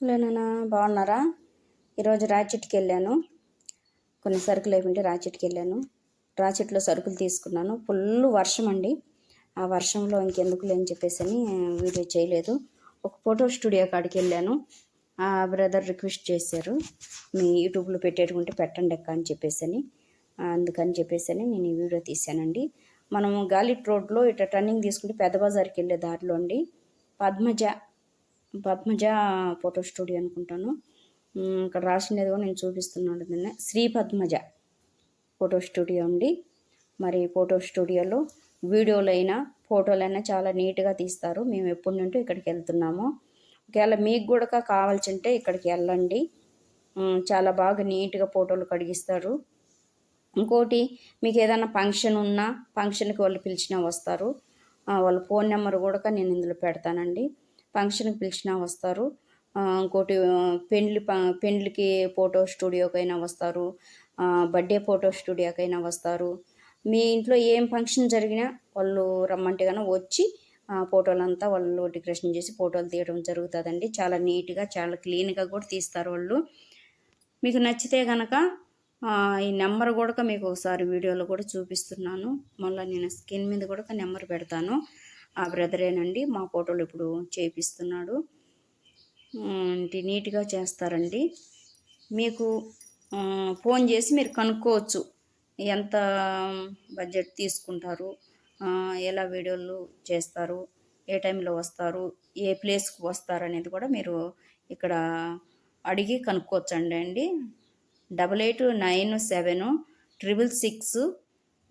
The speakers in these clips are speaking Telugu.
లేనా బాగున్నారా? ఈరోజు రాచెట్కి వెళ్ళాను కొన్ని సరుకులు అయిపోయింటే రాచెట్కి వెళ్ళాను రాచెట్లో సరుకులు తీసుకున్నాను. ఫుల్ వర్షం అండి ఆ వర్షంలో ఇంకెందుకు లేని చెప్పేసి అని వీడియో చేయలేదు. ఒక ఫోటో స్టూడియో కాడికి వెళ్ళాను ఆ బ్రదర్ రిక్వెస్ట్ చేశారు మీ యూట్యూబ్లో పెట్టేటుకుంటే పెట్టండి అక్క అని చెప్పేసి అని అందుకని చెప్పేసి అని నేను ఈ వీడియో తీశానండి. మనం గాలిట్ రోడ్లో ఇట్లా టర్నింగ్ తీసుకుంటే పెద్ద బజార్కి వెళ్ళే దారిలో అండి. పద్మజ పద్మజ ఫోటో స్టూడియో అనుకుంటాను. ఇక్కడ రాసినది కూడా నేను చూపిస్తున్నాను నిన్న. శ్రీ పద్మజ ఫోటో స్టూడియో అండి. మరి ఫోటో స్టూడియోలో వీడియోలైనా ఫోటోలైనా చాలా నీట్గా తీస్తారు. మేము ఎప్పటి నుండి ఇక్కడికి వెళ్తున్నాము. ఒకవేళ మీకు కూడా కావాల్సింటే ఇక్కడికి వెళ్ళండి. చాలా బాగా నీట్గా ఫోటోలు కడిగిస్తారు. ఇంకోటి మీకు ఏదైనా ఫంక్షన్ ఉన్నా ఫంక్షన్కి వాళ్ళు పిలిచినా వస్తారు. వాళ్ళ ఫోన్ నెంబర్ కూడా నేను ఇందులో పెడతానండి. ఫంక్షన్కి పిలిచినా వస్తారు. ఇంకోటి పెండ్లి పెండ్లికి ఫోటో స్టూడియోకైనా వస్తారు. బర్త్డే ఫోటో స్టూడియోకైనా వస్తారు. మీ ఇంట్లో ఏం ఫంక్షన్ జరిగినా వాళ్ళు రమ్మంటే కన్నా వచ్చి ఫోటోలంతా వాళ్ళు డెకరేషన్ చేసి ఫోటోలు తీయడం జరుగుతుందండి. చాలా నీట్గా చాలా క్లీన్గా కూడా తీస్తారు వాళ్ళు. మీకు నచ్చితే కనుక ఈ నెంబర్ కూడా మీకు ఒకసారి వీడియోలో కూడా చూపిస్తున్నాను. మళ్ళీ నేను స్కిన్ మీద కూడా నెంబర్ పెడతాను. ఆ బ్రదరేనండి మా ఫోటోలు ఇప్పుడు చేపిస్తున్నాడు. నీట్గా చేస్తారండి. మీకు ఫోన్ చేసి మీరు కనుక్కోవచ్చు. ఎంత బడ్జెట్ తీసుకుంటారు ఎలా వీడియోలు చేస్తారు ఏ టైంలో వస్తారు ఏ ప్లేస్కి వస్తారు అనేది కూడా మీరు ఇక్కడ అడిగి కనుక్కోవచ్చండి అండి. Double eight nine seven triple six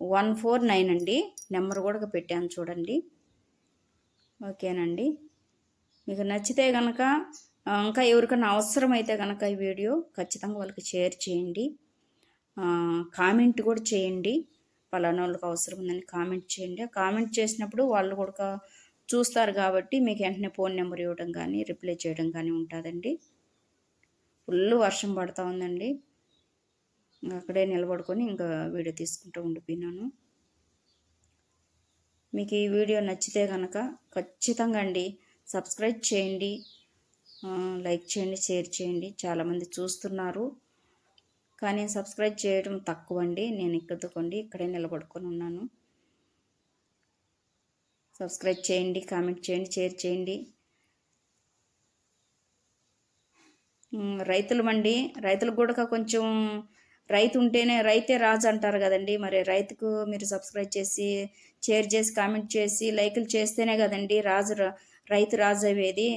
one four nine అండి. నెంబర్ కూడా పెట్టాను చూడండి. ఓకేనండి. మీకు నచ్చితే కనుక ఇంకా ఎవరికైనా అవసరమైతే కనుక ఈ వీడియో ఖచ్చితంగా వాళ్ళకి షేర్ చేయండి. కామెంట్ కూడా చేయండి. పలానా వాళ్ళకి అవసరం ఉందని కామెంట్ చేయండి. కామెంట్ చేసినప్పుడు వాళ్ళు కూడా చూస్తారు కాబట్టి మీకు వెంటనే ఫోన్ నెంబర్ ఇవ్వడం కానీ రిప్లై చేయడం కానీ ఉంటుందండి. ఫుల్ వర్షం పడుతూ ఉందండి. అక్కడే నిలబడుకొని ఇంకా వీడియో తీసుకుంటూ ఉండిపోయినాను. మీకు ఈ వీడియో నచ్చితే కనుక ఖచ్చితంగా అండి సబ్స్క్రైబ్ చేయండి లైక్ చేయండి షేర్ చేయండి. చాలామంది చూస్తున్నారు. కానీ సబ్స్క్రైబ్ చేయడం తక్కువ అండి నేను ఇక్కడుకోండి ఇక్కడే నిలబడుకొని ఉన్నాను. సబ్స్క్రైబ్ చేయండి కామెంట్ చేయండి షేర్ చేయండి. రైతులు మండి రైతులకు కూడా కొంచెం రైతు ఉంటేనే రైతే రాజు అంటారు కదండి. మరి రైతుకు మీరు సబ్స్క్రైబ్ చేసి షేర్ చేసి కామెంట్ చేసి లైకులు చేస్తేనే కదండి రాజు రైతు రాజు అయ్యేది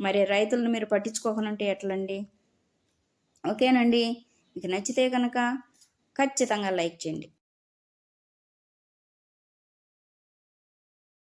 మరి రైతులను మీరు పట్టించుకోకుండా ఎట్లండి? ఓకేనండి. మీకు నచ్చితే కనుక ఖచ్చితంగా లైక్ చేయండి.